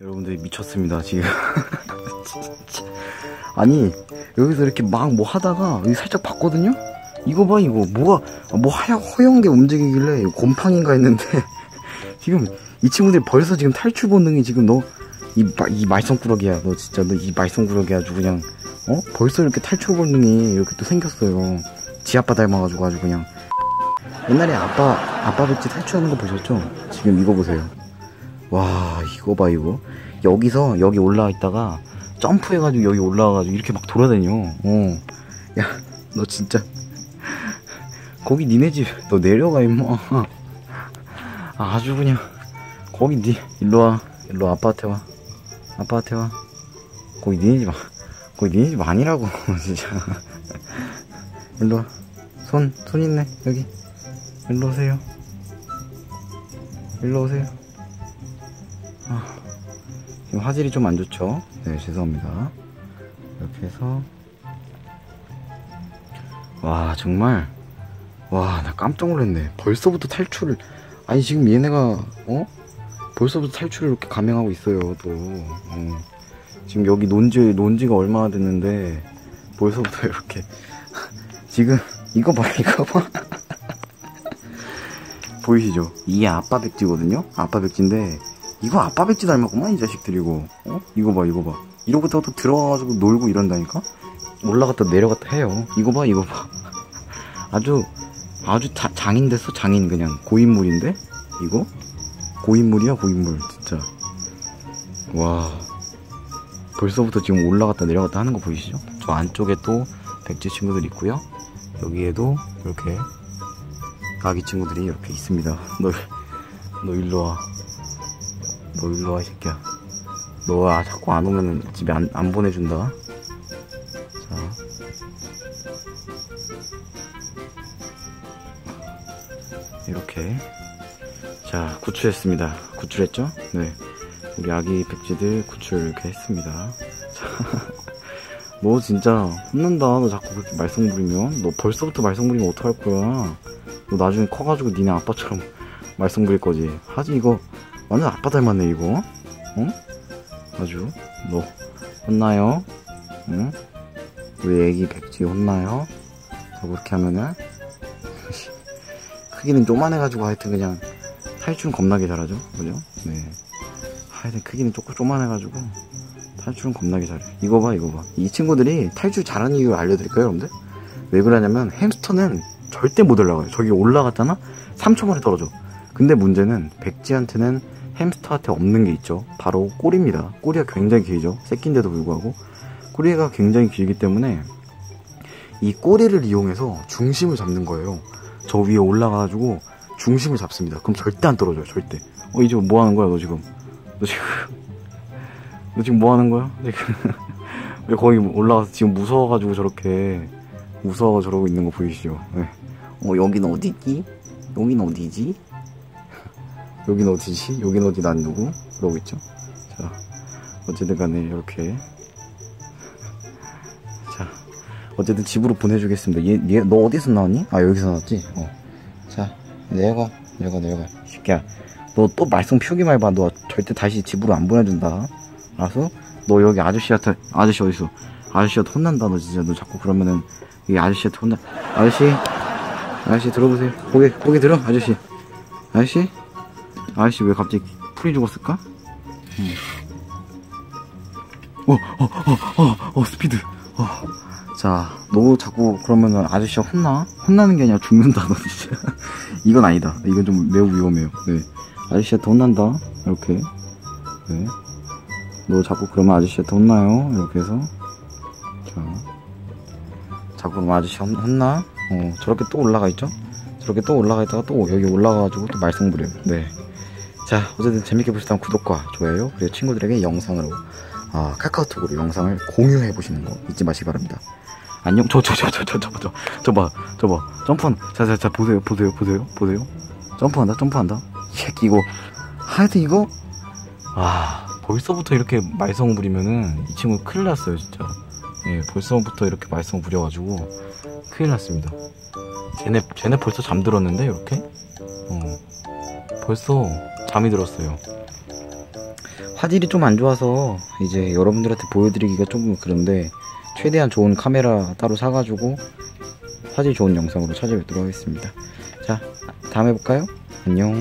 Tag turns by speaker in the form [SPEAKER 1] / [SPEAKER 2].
[SPEAKER 1] 여러분들이 미쳤습니다 지금. 아니 여기서 이렇게 막 뭐 하다가 여기 살짝 봤거든요? 이거 봐 이거. 뭐가 뭐 하얗 허연 게 움직이길래 곰팡인가 했는데 지금 이 친구들이 벌써 지금 탈출 본능이 지금 너 이 이 말썽꾸러기야. 너 진짜 너 이 말썽꾸러기 아주 그냥 어? 벌써 이렇게 탈출 본능이 이렇게 또 생겼어요. 지 아빠 닮아가지고 아주 그냥. 옛날에 아빠 아빠 백지 탈출하는 거 보셨죠? 지금 이거 보세요 와 이거 봐 이거. 여기서 여기 올라와 있다가 점프해가지고 여기 올라와가지고 이렇게 막 돌아다녀. 어 야 너 진짜. 거기 니네 집 너 내려가 임마. 아주 그냥. 거기 니 일로와. 일로 아빠한테 와. 아빠한테 와. 거기 니네 집 아- 거기 니네 집 아니라고 진짜. 일로와. 손 손 있네 여기. 일로 오세요. 일로 오세요 지금 화질이 좀 안 좋죠? 네, 죄송합니다. 이렇게 해서. 와, 정말. 와, 나 깜짝 놀랐네. 벌써부터 탈출을. 아니, 지금 얘네가, 어? 벌써부터 탈출을 이렇게 감행하고 있어요, 또. 어. 지금 여기 논지, 논지가 얼마나 됐는데, 벌써부터 이렇게. 지금, 이거 봐, 이거 봐. 보이시죠? 이게 아빠 백지거든요? 아빠 백지인데, 이거 아빠 백지 닮았구만 이 자식들이고 어? 이거 봐 이거 봐. 이러고다가 또 들어가가지고 놀고 이런다니까? 올라갔다 내려갔다 해요. 이거 봐 이거 봐. 아주 아주 자, 장인 됐어 장인 그냥. 고인물인데? 이거? 고인물이야 고인물 진짜. 와. 벌써부터 지금 올라갔다 내려갔다 하는 거 보이시죠? 저 안쪽에 또 백지 친구들 있고요. 여기에도 이렇게 아기 친구들이 이렇게 있습니다. 너, 너 일로 와 너 일로 와, 이 새끼야. 너 아, 자꾸 안 오면은 집에 안, 안 보내준다. 자. 이렇게. 자, 구출했습니다. 구출했죠? 네. 우리 아기 백지들 구출 이렇게 했습니다. 자. 너 진짜 혼난다. 너 자꾸 그렇게 말썽 부리면. 너 벌써부터 말썽 부리면 어떡할 거야. 너 나중에 커가지고 니네 아빠처럼 말썽 부릴 거지. 하지, 이거. 완전 아빠 닮았네 이거 응? 아주 너 혼나요? 응? 우리 애기 백지 혼나요? 저 그렇게 하면은 크기는 쪼만해가지고 하여튼 그냥 탈출은 겁나게 잘하죠 그죠? 네 하여튼 크기는 조금 쪼만해가지고 탈출은 겁나게 잘해 이거 봐 이거 봐이 친구들이 탈출 잘하는 이유 알려드릴까요 여러분들? 왜 그러냐면 햄스터는 절대 못 올라가요 저기 올라갔잖아 3초 만에 떨어져 근데 문제는 백지한테는 햄스터한테 없는 게 있죠. 바로 꼬리입니다. 꼬리가 굉장히 길죠. 새끼인데도 불구하고 꼬리가 굉장히 길기 때문에 이 꼬리를 이용해서 중심을 잡는 거예요. 저 위에 올라가가지고 중심을 잡습니다. 그럼 절대 안 떨어져요. 절대. 어 이제 뭐 하는 거야 너 지금? 너 지금 너 지금 뭐 하는 거야? 지금 왜 거기 올라가서 지금 무서워가지고 저렇게 무서워 저러고 있는 거 보이시죠? 네. 어 여기는 어디지? 여기는 어디지? 여긴 어디지? 여긴 어디 난 누구? 그러고 있죠. 자, 어쨌든 간에 이렇게. 자, 어쨌든 집으로 보내주겠습니다. 얘, 얘, 너 어디서 나왔니? 아, 여기서 나왔지? 어. 자, 내려가, 내려가, 내려가. 새끼야. 너 또 말썽 피우기만 해봐. 너 절대 다시 집으로 안 보내준다. 알았어? 너 여기 아저씨한테, 아저씨 어딨어? 아저씨한테 혼난다, 너 진짜. 너 자꾸 그러면은, 이 아저씨한테 혼나. 아저씨, 아저씨 들어보세요. 고개, 고개 들어, 아저씨. 아저씨? 아저씨 왜 갑자기 풀이 죽었을까? 음. 어, 어, 어, 어, 어, 스피드. 어. 자, 너 자꾸 그러면은 아저씨가 혼나? 혼나는 게 아니라 죽는다, 너 진짜. 이건 아니다. 이건 좀 매우 위험해요. 네. 아저씨한테 혼난다. 이렇게. 네. 너 자꾸 그러면 아저씨한테 혼나요. 이렇게 해서. 자. 자꾸 그러면 아저씨 혼, 혼나? 어, 저렇게 또 올라가 있죠? 저렇게 또 올라가 있다가 또 여기 올라가가지고 또 말썽 부려요. 네. 자, 어쨌든 재밌게 보셨다면 구독과 좋아요, 그리고 친구들에게 영상으로, 아, 카카오톡으로 영상을 공유해 보시는 거 잊지 마시기 바랍니다. 안녕, 저, 저, 저, 저, 저, 저, 저, 저 봐, 저 봐, 점프한, 자, 자, 자, 보세요, 보세요, 보세요, 보세요. 점프한다, 점프한다. 이 새끼, 이거, 하여튼 이거, 아, 벌써부터 이렇게 말썽 부리면은 이 친구 큰일 났어요, 진짜. 예, 벌써부터 이렇게 말썽 부려가지고 큰일 났습니다. 쟤네, 쟤네 벌써 잠들었는데, 이렇게? 어, 벌써 잠이 들었어요. 화질이 좀 안 좋아서 이제 여러분들한테 보여드리기가 조금 그런데 최대한 좋은 카메라 따로 사가지고 화질 좋은 영상으로 찾아뵙도록 하겠습니다. 자, 다음에 볼까요? 안녕.